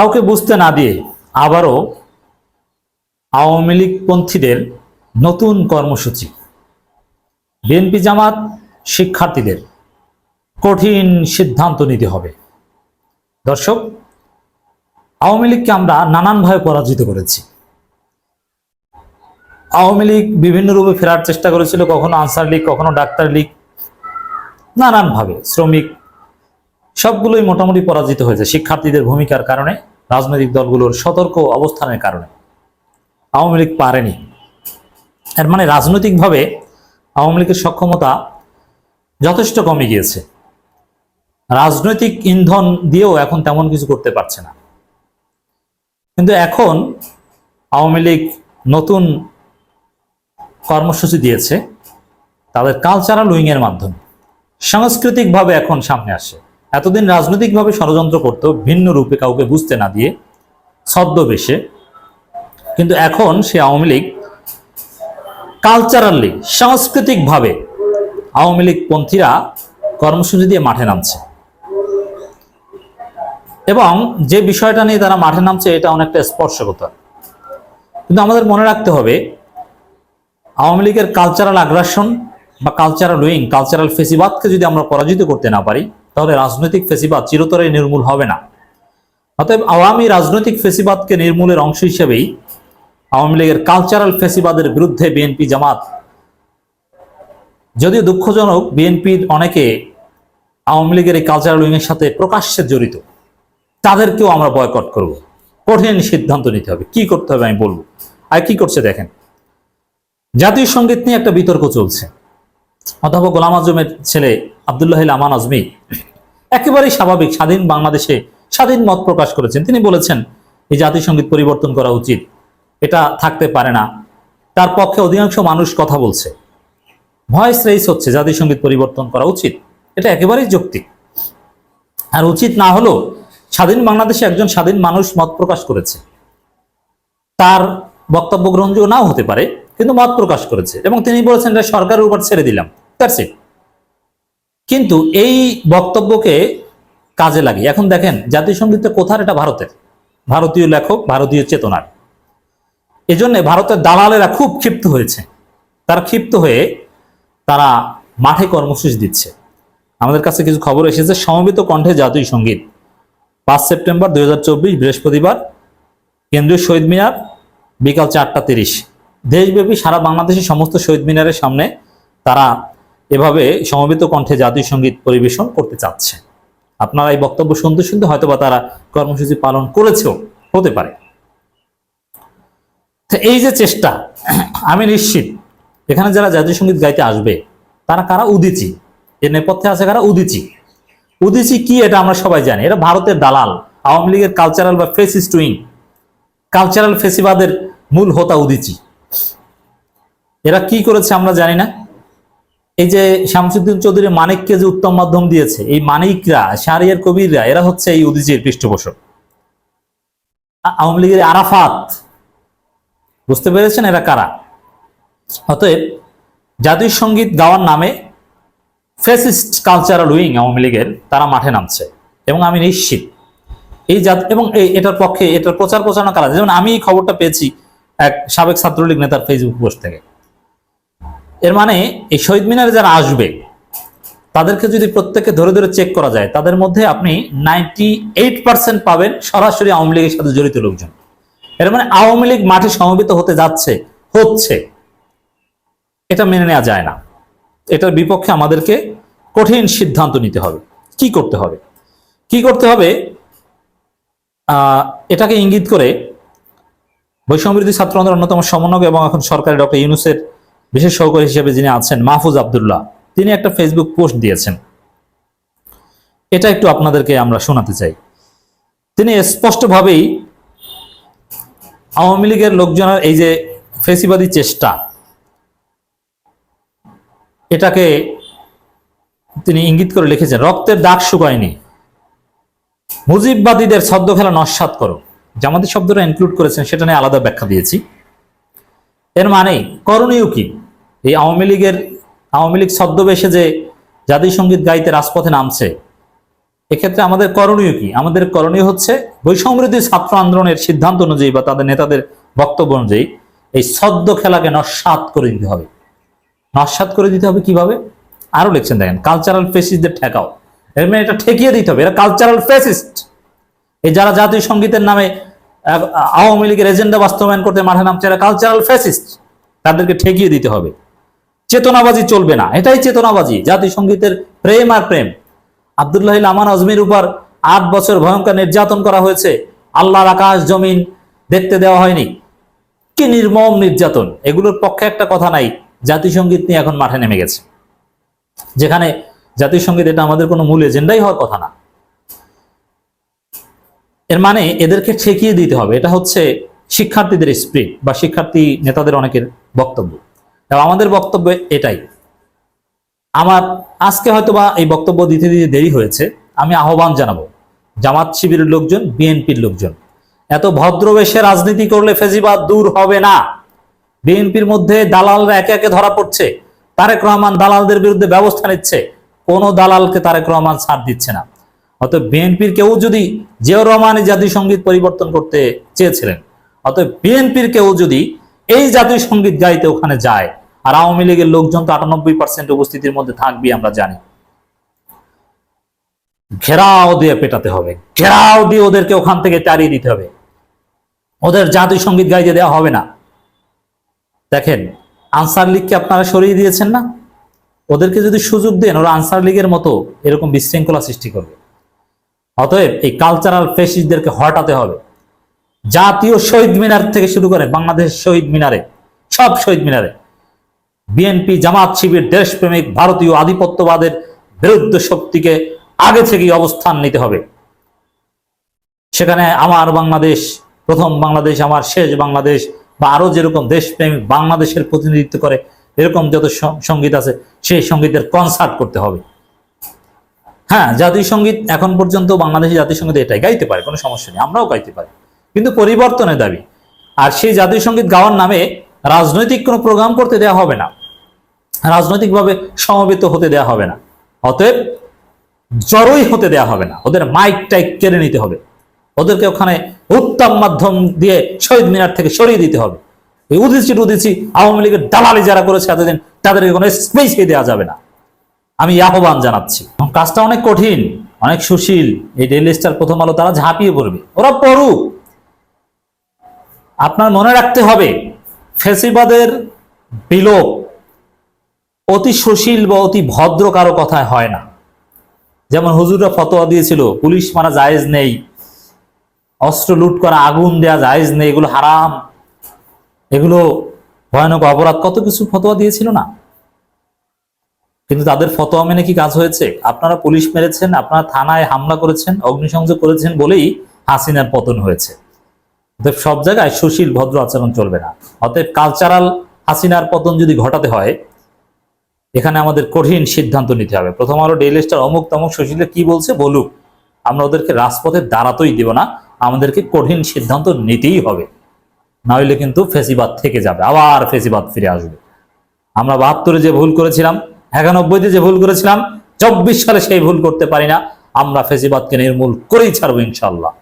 কাউকে বুঝতে না দিয়ে আবারও আওয়ামী লীগপন্থীদের নতুন কর্মসূচি। বিএনপি জামাত শিক্ষার্থীদের কঠিন সিদ্ধান্ত নিতে হবে। দর্শক, আওয়ামী লীগকে আমরা নানানভাবে পরাজিত করেছি। আওয়ামী লীগ বিভিন্ন রূপে ফেরার চেষ্টা করেছিল, কখনো আনসার লীগ, কখনো ডাক্তার লীগ, নানানভাবে শ্রমিক, সবগুলোই মোটামুটি পরাজিত হয়েছে শিক্ষার্থীদের ভূমিকার কারণে। রাজনৈতিক দলগুলোর সতর্ক অবস্থানের কারণে। আওয়ামী লীগ পারেনি। এর মানে রাজনৈতিকভাবে আওয়ামী লীগের সক্ষমতা যথেষ্ট কমে গিয়েছে। রাজনৈতিক ইন্ধন দিয়েও এখন তেমন কিছু করতে পারছে না। কিন্তু এখন আওয়ামী লীগ নতুন কর্মসূচি দিয়েছে। তাদের কালচারাল উইংয়ের মাধ্যমে। সাংস্কৃতিকভাবে এখন সামনে আসে। এতদিন রাজনৈতিকভাবে ষড়যন্ত্র করত, ভিন্ন রূপে কাউকে বুঝতে না দিয়ে, ছদ্মবেশে। কিন্তু এখন সে আওয়ামী লীগ কালচারালি সাংস্কৃতিকভাবে আওয়ামী লীগ পন্থীরা কর্মসূচি দিয়ে মাঠে নামছে। এবং যে বিষয়টা নিয়ে তারা মাঠে নামছে, এটা অনেকটা স্পর্শকতা কিন্তু আমাদের মনে রাখতে হবে, আওয়ামী লীগের কালচারাল আগ্রাসন বা কালচারাল উইং কালচারাল ফেসিবাদকে যদি আমরা পরাজিত করতে না পারি তাহলে রাজনৈতিক ফেসিবাদ চিরতরে নির্মূল হবে না। অতএব আওয়ামী রাজনৈতিক ফেসিবাদকে নির্মূলের অংশ হিসেবেই আওয়ামী লীগের কালচারাল ফেসিবাদের বিরুদ্ধে বিএনপি জামাত, যদিও দুঃখজনক বিএনপির অনেকে আওয়ামী লীগের এই কালচারাল উইংয়ের সাথে প্রকাশ্যে জড়িত। তাদেরকেও আমরা বয়কট করব। কঠিন সিদ্ধান্ত নিতে হবে। কি করতে হবে আমি বলব। আর কি করছে দেখেন। জাতীয় সংগীত নিয়ে একটা বিতর্ক চলছে। অধ্যাপক গোলাম আজমের ছেলে আবদুল্লাহ আমান আজমি একেবারেই স্বাভাবিক স্বাধীন বাংলাদেশে স্বাধীন মত প্রকাশ করেছেন। তিনি বলেছেন, এই জাতীয় সংগীত পরিবর্তন করা উচিত। এটা থাকতে পারে না। তার পক্ষে অধিকাংশ মানুষ কথা বলছে। ভয়েস রেইস হচ্ছে জাতীয় সংগীত পরিবর্তন করা উচিত। এটা একেবারেই যৌক্তিক। আর উচিত না হলেও স্বাধীন বাংলাদেশে একজন স্বাধীন মানুষ মত প্রকাশ করেছে। তার বক্তব্য গ্রহণযোগ্য নাও হতে পারে, কিন্তু মত প্রকাশ করেছে। এবং তিনি বলেছেন, এটা সরকারের উপর ছেড়ে দিলাম। দ্যাটস ইট কিন্তু এই বক্তব্যকে কাজে লাগে এখন দেখেন জাতীয় সংগীত কোথার এটা ভারতের? ভারতীয় লেখক, ভারতীয় চেতনার। এজন্য ভারতের দালালেরা খুব ক্ষিপ্ত হয়েছে। তারা ক্ষিপ্ত হয়ে তারা মাঠে কর্মসূচি দিচ্ছে। আমাদের কাছে কিছু খবর এসেছে, সমবেত কণ্ঠে জাতীয় সংগীত পাঁচ সেপ্টেম্বর দুই হাজার চব্বিশ, বৃহস্পতিবার, কেন্দ্রীয় শহীদ মিনার, বিকাল চারটা তিরিশ। দেশব্যাপী সারা বাংলাদেশের সমস্ত শহীদ মিনারের সামনে তারা এভাবে সমবেত কণ্ঠে জাতীয় সংগীত পরিবেশন করতে চাচ্ছে। আপনারা এই বক্তব্য শুনতে শুনতে হয়তোবা তারা কর্মসূচি পালন করেছেও, হতে পারে। এই যে চেষ্টা, আমি নিশ্চিত এখানে যারা জাতীয় সংগীত গাইতে আসবে, তারা কারা উদিচি? এর নেপথ্যে আছে কারা উদিচি? উদিচি কি এটা আমরা সবাই জানি। এটা ভারতের দালাল, আওয়ামী লীগের কালচারাল বা ফেসিস্ট উইং কালচারাল ফেসিবাদের মূল হোতা উদিচি। এরা কি করেছে আমরা জানি না। এই যে শামসুদ্দিন চৌধুরী মানিককে যে উত্তম মাধ্যম দিয়েছে, এই মানিকরা, শাহরিয়ার কবিররা, এরা হচ্ছে এই উদিচির পৃষ্ঠপোষক। আওয়ামী লীগের আরাফাত। বুঝতে পেরেছেন এরা কারা? অতএব জাতীয় সংগীত গাওয়ার নামে ফেসিস্ট কালচারাল উইং আওয়ামী লীগের তারা মাঠে নামছে, এবং আমি নিশ্চিত এই জাত, এবং এটার পক্ষে এটার প্রচার প্রচারণা কারা? যেমন আমি এই খবরটা পেয়েছি এক সাবেক ছাত্রলীগ নেতার ফেসবুক পোস্ট থেকে। এর মানে এই শহীদ মিনারে যারা আসবে, তাদেরকে যদি প্রত্যেককে ধরে ধরে চেক করা যায়, তাদের মধ্যে আপনি নাইনটি এইট পার্সেন্ট পাবেন সরাসরি আওয়ামী লীগের সাথে জড়িত লোকজন। এর মানে আওয়ামী লীগ মাঠে সমবেত হতে যাচ্ছে, হচ্ছে। এটা মেনে নেওয়া যায় না। এটার বিপক্ষে আমাদেরকে কঠিন সিদ্ধান্ত নিতে হবে। কি করতে হবে? কি করতে হবে? এটাকে ইঙ্গিত করে বৈষম্যবিরোধী ছাত্র আন্দোলনের অন্যতম সমন্বয়ক এবং এখন সরকারি ডক্টর ইউনুসের বিশেষ সহকারী হিসেবে যিনি আছেন মাহফুজ আবদুল্লাহ, তিনি একটা ফেসবুক পোস্ট দিয়েছেন। এটা একটু আপনাদেরকে আমরা শোনাতে চাই। তিনি স্পষ্টভাবেই আওয়ামী লীগের লোকজনের এই যে ফেসিবাদী চেষ্টা, এটাকে তিনি ইঙ্গিত করে লিখেছেন, রক্তের দাগ শুকায়নি। মুজিববাদীদের ছদ্ম খেলা নস্বাত করো। জামাতি শব্দটা ইনক্লুড করেছেন, সেটা নিয়ে আলাদা ব্যাখ্যা দিয়েছি। এর মানে করণীয় কি? এই আওয়ামী লীগের, আওয়ামী লীগ ছদ্মবেশে যে জাতীয় সংগীত গাইতে রাজপথে নামছে, এক্ষেত্রে আমাদের করণীয় কি? আমাদের করণীয় হচ্ছে বৈষম্যবিরোধী ছাত্র আন্দোলনের সিদ্ধান্ত অনুযায়ী বা তাদের নেতাদের বক্তব্য অনুযায়ী এই ছদ্ম খেলাকে নস্বাত করে দিতে হবে। নস্বাত করে দিতে হবে কীভাবে? আরও লিখছেন, দেখেন কালচারাল ফেসিস্টদের ঠেকাও। এর মানে এটা ঠেকিয়ে দিতে হবে, এরা কালচারাল ফেসিস্ট এই যারা জাতীয় সঙ্গীতের নামে আওয়ামী লীগের এজেন্ডা বাস্তবায়ন করতে মাঠে নামছে, এরা কালচারাল ফেসিস্ট তাদেরকে ঠেকিয়ে দিতে হবে। চেতনাবাজি চলবে না। এটাই চেতনাবাজি জাতিসংগীতের প্রেম আর প্রেম। আবদুল্লাহ আমান আজমির উপর আট বছর ভয়ঙ্কর নির্যাতন করা হয়েছে। আল্লাহর আকাশ জমিন দেখতে দেওয়া হয়নি। কি নির্মম নির্যাতন। এগুলোর পক্ষে একটা কথা নাই, জাতিসংগীত নিয়ে এখন মাঠে নেমে গেছে। যেখানে জাতিসংগীত এটা আমাদের কোনো মূল এজেন্ডাই হওয়ার কথা না। এর মানে এদেরকে ঠেকিয়ে দিতে হবে। এটা হচ্ছে শিক্ষার্থীদের স্প্রিট বা শিক্ষার্থী নেতাদের অনেকের বক্তব্য। আমাদের বক্তব্য এটাই। আমার আজকে হয়তো বা এই বক্তব্য দিতে দিতে দেরি হয়েছে, আমি আহ্বান জানাব, জামাত শিবিরের লোকজন, বিএনপির লোকজন, এত ভদ্রবেশে রাজনীতি করলে ফেজিবাদ দূর হবে না। বিএনপির মধ্যে দালালরা একে একে ধরা পড়ছে, তারেক রহমান দালালদের বিরুদ্ধে ব্যবস্থা নিচ্ছে, কোনো দালালকে তারেক রহমান ছাড় দিচ্ছে না। অতএব বিএনপির কেউ যদি জিয়াউর রহমান এই জাতীয় সংগীত পরিবর্তন করতে চেয়েছিলেন, অতএব বিএনপির কেউ যদি এই জাতীয় সংগীত গাইতে ওখানে যায় আর আওয়ামী লীগের লোকজন তো আটানব্বই পার্সেন্ট উপস্থিতির মধ্যে থাকবে আমরা জানি। ঘেরাও দিয়ে পেটাতে হবে। ঘেরাও দিয়ে ওদেরকে ওখান থেকে তাড়িয়ে দিতে হবে। ওদের জাতীয় সংগীত গাইতে দেওয়া হবে না। দেখেন, আনসার লীগকে আপনারা সরিয়ে দিয়েছেন না? ওদেরকে যদি সুযোগ দেন, ওরা আনসার লীগের মতো এরকম বিশৃঙ্খলা সৃষ্টি করবে। অতএব এই কালচারাল ফেসিসদেরকে হটাতে হবে। জাতীয় শহীদ মিনার থেকে শুরু করে বাংলাদেশ শহীদ মিনারে, সব শহীদ মিনারে। বিএনপি জামাত শিবির দেশপ্রেমিক ভারতীয় আধিপত্যবাদের বিরুদ্ধ শক্তিকে আগে থেকেই অবস্থান নিতে হবে। সেখানে আমার বাংলাদেশ, প্রথম বাংলাদেশ, আমার শেষ বাংলাদেশ বা আরও যেরকম দেশপ্রেমিক বাংলাদেশের প্রতিনিধিত্ব করে, এরকম যত সংগীত আছে, সেই সঙ্গীতের কনসার্ট করতে হবে। হ্যাঁ জাতীয় সংগীত এখন পর্যন্ত বাংলাদেশি জাতীয় সংগীত এটাই গাইতে পারে, কোনো সমস্যা নেই, আমরাও গাইতে পারি। কিন্তু পরিবর্তনের দাবি, আর সেই জাতীয় সংগীত গাওয়ার নামে রাজনৈতিক কোনো প্রোগ্রাম করতে দেওয়া হবে না। রাজনৈতিকভাবে সমবেত হতে দেয়া হবে না। অতএব জড়ই হতে দেয়া হবে না। ওদের মাইক টাইক কেড়ে নিতে হবে। ওদেরকে ওখানে উত্তম মাধ্যম দিয়ে শহীদ মিনার থেকে সরিয়ে দিতে হবে। এই উদিচি উদিচি আওয়ামী লীগের দালালি যারা করেছে এতদিন, তাদেরকে কোনো স্পেসই দেওয়া যাবে না। আমি আহ্বান জানাচ্ছি। কাজটা অনেক কঠিন, অনেক সুশীল। এই ডেইলি স্টার প্রথম আলো তারা ঝাঁপিয়ে পড়বে। ওরা পড়ুক। আপনার মনে রাখতে হবে, ফেসিবাদের বিলোপ অতি সুশীল বা অতি ভদ্র কারও কথায় হয় না। যেমন হুজুররা ফতোয়া দিয়েছিল, পুলিশ মারা জায়েজ নেই, অস্ত্র লুট করা, আগুন দেয়া জায়েজ নেই, এগুলো হারাম, এগুলো ভয়ানক অপরাধ। কত কিছু ফতোয়া দিয়েছিল না। কিন্তু তাদের ফতোয়া মেনে কি কাজ হয়েছে? আপনারা পুলিশ মেরেছেন, আপনারা থানায় হামলা করেছেন, অগ্নিসংযোগ করেছেন বলেই হাসিনার পতন হয়েছে। অতএব সব জায়গায় সুশীল, ভদ্র আচরণ চলবে না। অতএব কালচারাল হাসিনার পতন যদি ঘটাতে হয় এখানে আমাদের কঠিন সিদ্ধান্ত নিতে হবে। প্রথম আলো ডেইলি স্টার, অমুক তমুক সুশীলে কি বলছে বলুক। আমরা ওদেরকে রাজপথে দাঁড়াতেই দেব না, আমাদেরকে কঠিন সিদ্ধান্ত নিতেই হবে। নইলে কিন্তু ফেসিবাদ থেকে যাবে, আবার ফেসিবাদ ফিরে আসবে। আমরা বাহাত্তরে যে ভুল করেছিলাম, একানব্বইতে যে ভুল করেছিলাম, চব্বিশ সালে সেই ভুল করতে পারি না। আমরা ফেসিবাদকে নির্মূল করেই ছাড়বো ইনশাল্লাহ